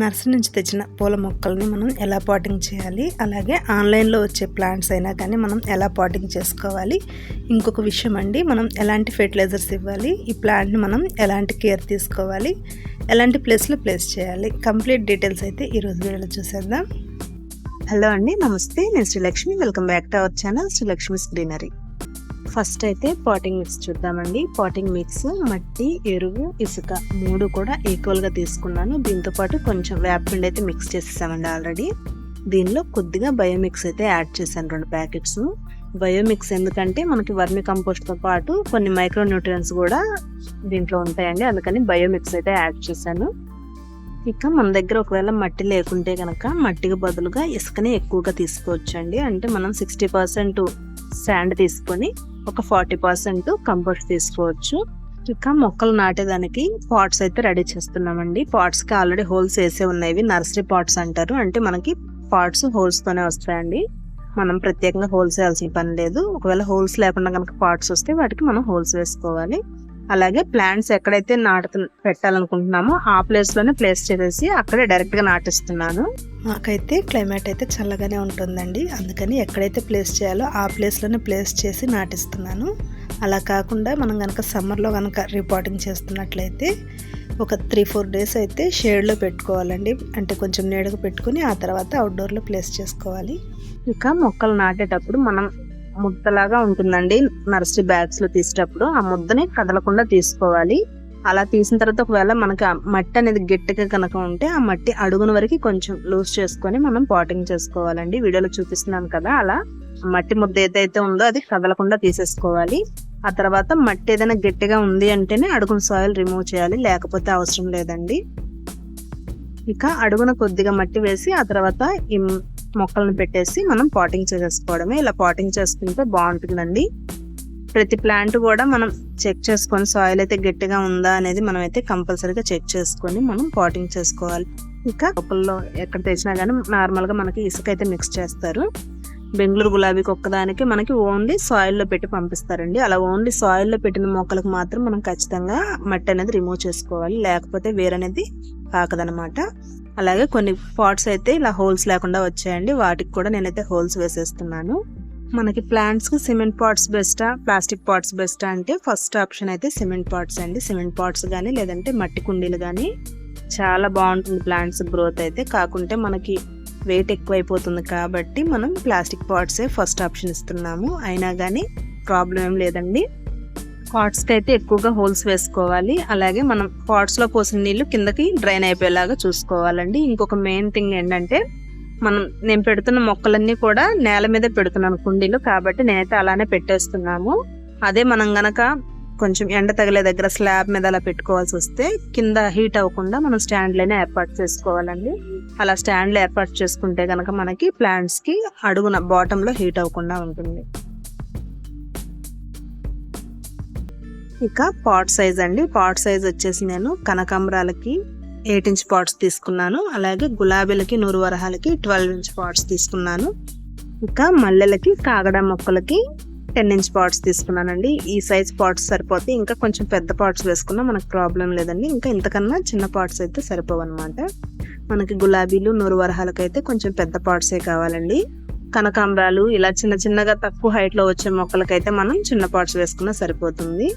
Nursery నుంచి తెచ్చిన పూల మొక్కల్ని మనం ఎలా పాటింగ్ చేయాలి? అలాగే ఆన్లైన్లో వచ్చే ప్లాంట్స్ అయినా కానీ మనం ఎలా పాటింగ్ చేసుకోవాలి? ఇంకొక విషయం అండి మనం ఎలాంటి ఫెర్టిలైజర్స్ ఇవ్వాలి? ఈ ప్లాంట్ని మనం ఎలాంటి కేర్ తీసుకోవాలి? ఎలాంటి ప్లేస్లో ప్లేస్ చేయాలి? కంప్లీట్ డీటెయిల్స్ అయితే ఈరోజు వీడియోలో చూసేద్దాం. హలో అండి నమస్తే. నేను Srilakshmi welcome back to our channel Srilakshmi greenery. First అయితే పాటింగ్ మిక్స్ చూద్దామండి. పాటింగ్ మిక్స్ మట్టి ఎరువు ఇసుక మూడు కూడా ఈక్వల్గా తీసుకున్నాను. దీంతో పాటు కొంచెం వేపపిండి అయితే మిక్స్ చేసేసామండి ఆల్రెడీ. దీనిలో కొద్దిగా బయోమిక్స్ అయితే యాడ్ చేశాను రెండు ప్యాకెట్స్. బయోమిక్స్ ఎందుకంటే మనకి వర్మి కంపోస్ట్తో పాటు కొన్ని మైక్రో న్యూట్రియన్స్ కూడా దీంట్లో ఉంటాయండి. అందుకని బయోమిక్స్ అయితే యాడ్ చేశాను. ఇక మన దగ్గర ఒకవేళ మట్టి లేకుంటే కనుక మట్టికి బదులుగా ఇసుకనే ఎక్కువగా తీసుకోవచ్చండి. అంటే మనం సిక్స్టీ పర్సెంట్ శాండ్ తీసుకొని ఒక ఫార్టీ పర్సెంట్ కంపోస్ట్ తీసుకోవచ్చు. ఇంకా మొక్కలు నాటేదానికి పాట్స్ అయితే రెడీ చేస్తున్నామండి. పాట్స్కి ఆల్రెడీ హోల్స్ వేసే ఉన్నాయి నర్సరీ పాట్స్ అంటారు. అంటే మనకి పాట్స్ హోల్స్ తోనే వస్తాయండి. మనం ప్రత్యేకంగా హోల్స్ వేయాల్సిన పని లేదు. ఒకవేళ హోల్స్ లేకుండా కనుక పార్ట్స్ వస్తే వాటికి మనం హోల్స్ వేసుకోవాలి. అలాగే ప్లాంట్స్ ఎక్కడైతే నాటు పెట్టాలనుకుంటున్నామో ఆ ప్లేస్లోనే ప్లేస్ చేసేసి అక్కడే డైరెక్ట్గా నాటిస్తున్నాను. మాకైతే క్లైమేట్ అయితే చల్లగానే ఉంటుందండి. అందుకని ఎక్కడైతే ప్లేస్ చేయాలో ఆ ప్లేస్లోనే ప్లేస్ చేసి నాటిస్తున్నాను. అలా కాకుండా మనం కనుక సమ్మర్లో కనుక రిపోర్టింగ్ చేస్తున్నట్లయితే ఒక త్రీ ఫోర్ డేస్ అయితే షేడ్లో పెట్టుకోవాలండి. అంటే కొంచెం నీడగా పెట్టుకుని ఆ తర్వాత అవుట్డోర్లో ప్లేస్ చేసుకోవాలి. ఇక మొక్కలు నాటేటప్పుడు మనం ముద్దలాగా ఉంటుందండి. నర్సరీ బ్యాగ్స్లో తీసేటప్పుడు ఆ ముద్దని కదలకుండా తీసుకోవాలి. అలా తీసిన తర్వాత ఒకవేళ మనకి మట్టి అనేది గట్టిగా కనుక ఉంటే ఆ మట్టి అడుగున వరకు కొంచెం లూజ్ చేసుకొని మనం పాటింగ్ చేసుకోవాలండి. వీడియోలో చూపిస్తున్నాను కదా అలా. మట్టి ముద్ద ఏదైతే ఉందో అది కదలకుండా తీసేసుకోవాలి. ఆ తర్వాత మట్టి ఏదైనా గట్టిగా ఉంది అంటేనే అడుగున సాయిల్ రిమూవ్ చేయాలి. లేకపోతే అవసరం లేదండి. ఇక అడుగున కొద్దిగా మట్టి వేసి ఆ తర్వాత ఈ మొక్కలను పెట్టేసి మనం పాటింగ్ చేసేసుకోవడమే. ఇలా పాటింగ్ చేసుకుంటే బాగుంటుందండి. ప్రతి ప్లాంట్ కూడా మనం చెక్ చేసుకొని సాయిల్ అయితే గట్టిగా ఉందా అనేది మనం అయితే కంపల్సరీగా చెక్ చేసుకొని మనం పాటింగ్ చేసుకోవాలి. ఇంకా మొక్కల్లో ఎక్కడ తెచ్చినా కానీ నార్మల్గా మనకి ఇసుక అయితే మిక్స్ చేస్తారు. బెంగళూరు గులాబీకి ఒక్కదానికి మనకి ఓన్లీ సాయిల్లో పెట్టి పంపిస్తారండి. అలా ఓన్లీ సాయిల్లో పెట్టిన మొక్కలకు మాత్రం మనం ఖచ్చితంగా మట్టి అనేది రిమూవ్ చేసుకోవాలి. లేకపోతే వేరనేది పాకదనమాట అలాగే కొన్ని పాట్స్ అయితే ఇలా హోల్స్ లేకుండా వచ్చాయండి. వాటికి కూడా నేనైతే హోల్స్ వేసేస్తున్నాను. మనకి ప్లాంట్స్కి సిమెంట్ పాట్స్ బెస్టా? ప్లాస్టిక్ పాట్స్ బెస్టా అంటే ఫస్ట్ ఆప్షన్ అయితే సిమెంట్ పాట్స్ అండి. సిమెంట్ పాట్స్ కానీ లేదంటే మట్టి కుండీలు కానీ చాలా బాగుంటుంది ప్లాంట్స్ గ్రోత్ అయితే. కాకుంటే మనకి వెయిట్ ఎక్కువైపోతుంది కాబట్టి మనం ప్లాస్టిక్ పాట్సే ఫస్ట్ ఆప్షన్ ఇస్తున్నాము. అయినా కానీ ప్రాబ్లం ఏం లేదండి. పాట్స్కి అయితే ఎక్కువగా హోల్స్ వేసుకోవాలి. అలాగే మనం పాట్స్లో పోసిన నీళ్ళు కిందకి డ్రైన్ అయిపోయేలాగా చూసుకోవాలండి. ఇంకొక మెయిన్ థింగ్ ఏంటంటే మనం నేను పెడుతున్న మొక్కలన్నీ కూడా నేల మీద పెడుతున్నాను కుండీలు. కాబట్టి నేనైతే అలానే పెట్టేస్తున్నాము. అదే మనం గనక కొంచెం ఎండ తగిలే దగ్గర స్లాబ్ మీద అలా పెట్టుకోవాల్సి వస్తే కింద హీట్ అవ్వకుండా మనం స్టాండ్లోనే ఏర్పాటు చేసుకోవాలండి. అలా స్టాండ్లో ఏర్పాటు చేసుకుంటే గనక మనకి ప్లాంట్స్కి అడుగున బాటంలో హీట్ అవ్వకుండా ఉంటుంది. ఇక పాట్ సైజ్ అండి. పాట్ సైజ్ వచ్చేసి నేను కనకాంబరాలకి ఎయిట్ ఇంచ్ పాట్స్ తీసుకున్నాను. అలాగే గులాబీలకి నూరు వరహాలకి ట్వెల్వ్ ఇంచ్ పాట్స్ తీసుకున్నాను. ఇంకా మల్లెలకి కాగడ మొక్కలకి టెన్ ఇంచ్ పాట్స్ తీసుకున్నానండి. ఈ సైజ్ పాట్స్ సరిపోతే ఇంకా కొంచెం పెద్ద పాట్స్ వేసుకున్నా మనకు ప్రాబ్లం లేదండి. ఇంకా ఇంతకన్నా చిన్న పాట్స్ అయితే సరిపోవు అనమాట మనకి గులాబీలు నూరు వరహాలకు అయితే కొంచెం పెద్ద పాట్సే కావాలండి. కనకాంబరాలు ఇలా చిన్న చిన్నగా తక్కువ హైట్లో వచ్చే మొక్కలకైతే మనం చిన్న పాట్స్ వేసుకున్నా సరిపోతుంది.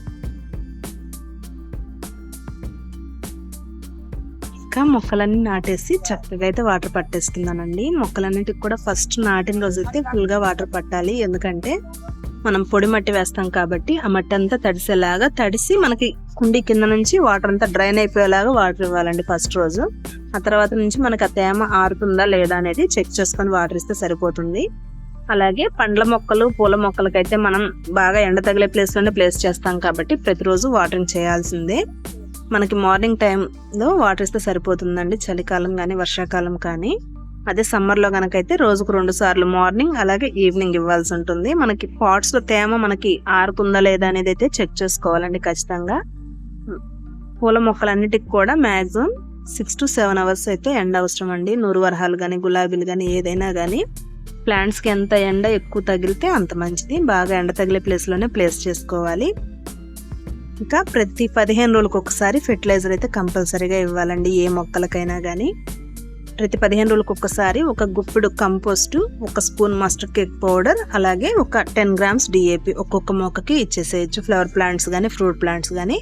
ఇంకా మొక్కలన్నీ నాటేసి చక్కగా అయితే వాటర్ పట్టేస్తున్నానండి. మొక్కలన్నిటికి కూడా ఫస్ట్ నాటిన రోజైతే ఫుల్గా వాటర్ పట్టాలి. ఎందుకంటే మనం పొడి మట్టి వేస్తాం కాబట్టి ఆ మట్టి అంతా తడిసేలాగా తడిసి మనకి కుండీ కింద నుంచి వాటర్ అంతా డ్రైన్ అయిపోయేలాగా వాటర్ ఇవ్వాలండి ఫస్ట్ రోజు. ఆ తర్వాత నుంచి మనకి ఆ తేమ ఆరుతుందా లేదా అనేది చెక్ చేసుకొని వాటర్ ఇస్తే సరిపోతుంది. అలాగే పండ్ల మొక్కలు పూల మొక్కలకైతే మనం బాగా ఎండ తగిలే ప్లేస్లోనే ప్లేస్ చేస్తాం కాబట్టి ప్రతిరోజు వాటరింగ్ చేయాల్సిందే. మనకి మార్నింగ్ టైంలో వాటర్ ఇస్తే సరిపోతుందండి. చలికాలం కానీ వర్షాకాలం కానీ. అదే సమ్మర్లో కనుకైతే రోజుకు రెండు సార్లు మార్నింగ్ అలాగే ఈవినింగ్ ఇవ్వాల్సి ఉంటుంది. మనకి పాట్స్లో తేమ మనకి ఆరుకుందా లేదా అనేది అయితే చెక్ చేసుకోవాలండి ఖచ్చితంగా. పూల మొక్కలన్నిటికి కూడా maximum six to seven hours అయితే ఎండ అవసరం అండి నూరు వరహాలు కానీ గులాబీలు కానీ ఏదైనా కానీ ప్లాంట్స్కి ఎంత ఎండ ఎక్కువ తగిలితే అంత మంచిది. బాగా ఎండ తగిలే ప్లేస్లోనే ప్లేస్ చేసుకోవాలి. ఇంకా ప్రతి పదిహేను రోజులకు ఒకసారి ఫెర్టిలైజర్ అయితే కంపల్సరీగా ఇవ్వాలండి ఏ మొక్కలకైనా కానీ ప్రతి పదిహేను రోజులకు ఒక్కసారి ఒక గుప్పిడు కంపోస్ట్ ఒక స్పూన్ మస్టర్డ్ కేక్ పౌడర్ అలాగే ఒక టెన్ గ్రామ్స్ డిఏపి ఒక్కొక్క మొక్కకి ఇచ్చేసేయచ్చు. ఫ్లవర్ ప్లాంట్స్ కానీ ఫ్రూట్ ప్లాంట్స్ కానీ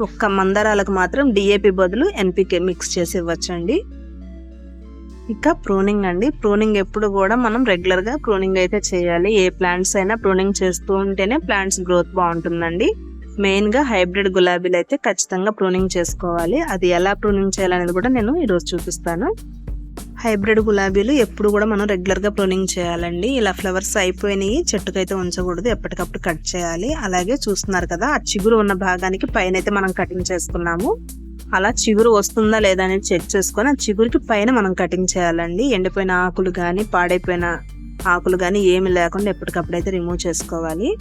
ఒక్క మందారాలకు మాత్రం డిఏపి బదులు ఎన్పికే మిక్స్ చేసి ఇవ్వచ్చండి. ఇంకా ప్రూనింగ్ అండి. ప్రూనింగ్ ఎప్పుడు కూడా మనం రెగ్యులర్గా ప్రూనింగ్ అయితే చేయాలి. ఏ ప్లాంట్స్ అయినా ప్రూనింగ్ చేస్తూ ఉంటేనే ప్లాంట్స్ గ్రోత్ బాగుంటుందండి. మెయిన్గా హైబ్రిడ్ గులాబీలు అయితే ఖచ్చితంగా ప్రూనింగ్ చేసుకోవాలి. అది ఎలా ప్రూనింగ్ చేయాలనేది కూడా నేను ఈరోజు చూపిస్తాను. హైబ్రిడ్ గులాబీలు ఎప్పుడు కూడా మనం రెగ్యులర్గా ప్రూనింగ్ చేయాలండి. ఇలా ఫ్లవర్స్ అయిపోయినాయి చెట్టుకైతే ఉంచకూడదు ఎప్పటికప్పుడు కట్ చేయాలి. అలాగే చూస్తున్నారు కదా ఆ చిగురు ఉన్న భాగానికి పైన అయితే మనం కటింగ్ చేసుకున్నాము. అలా చిగురు వస్తుందా లేదా అనేది చెక్ చేసుకొని ఆ చిగురికి పైన మనం కటింగ్ చేయాలండి. ఎండిపోయిన ఆకులు కానీ పాడైపోయిన ఆకులు కానీ ఏమి లేకుండా ఎప్పటికప్పుడు అయితే రిమూవ్ చేసుకోవాలి.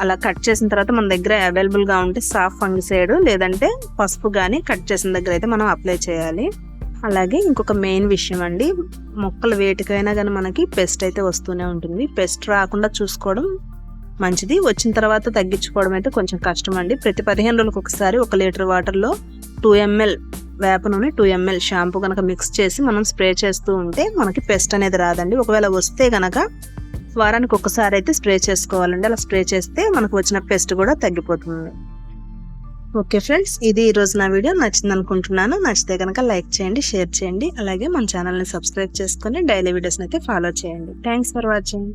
అలా కట్ చేసిన తర్వాత మన దగ్గర అవైలబుల్గా ఉంటే సాఫ్ ఫంగిసైడ్ లేదంటే పసుపు కానీ కట్ చేసిన దగ్గర అయితే మనం అప్లై చేయాలి. అలాగే ఇంకొక మెయిన్ విషయం అండి మొక్కలు వేటికైనా కానీ మనకి పెస్ట్ అయితే వస్తూనే ఉంటుంది. పెస్ట్ రాకుండా చూసుకోవడం మంచిది. వచ్చిన తర్వాత తగ్గించుకోవడం అయితే కొంచెం కష్టం అండి. ప్రతి పదిహేను రోజులకు ఒకసారి ఒక లీటర్ వాటర్లో టూ ఎంఎల్ వేప నూనె టూ ఎంఎల్ షాంపూ కనుక మిక్స్ చేసి మనం స్ప్రే చేస్తూ ఉంటే మనకి పెస్ట్ అనేది రాదండి. ఒకవేళ వస్తే కనుక వారానికి ఒకసారి అయితే స్ప్రే చేసుకోవాలండి. అలా స్ప్రే చేస్తే మనకు వచ్చిన పెస్ట్ కూడా తగ్గిపోతుంది. ఓకే ఫ్రెండ్స్ ఇది ఈరోజు నా వీడియో. నచ్చింది అనుకుంటున్నాను. నచ్చితే కనుక లైక్ చేయండి షేర్ చేయండి. అలాగే మన ఛానల్ని సబ్స్క్రైబ్ చేసుకొని డైలీ వీడియోస్ని అయితే ఫాలో చేయండి. Thanks for watching.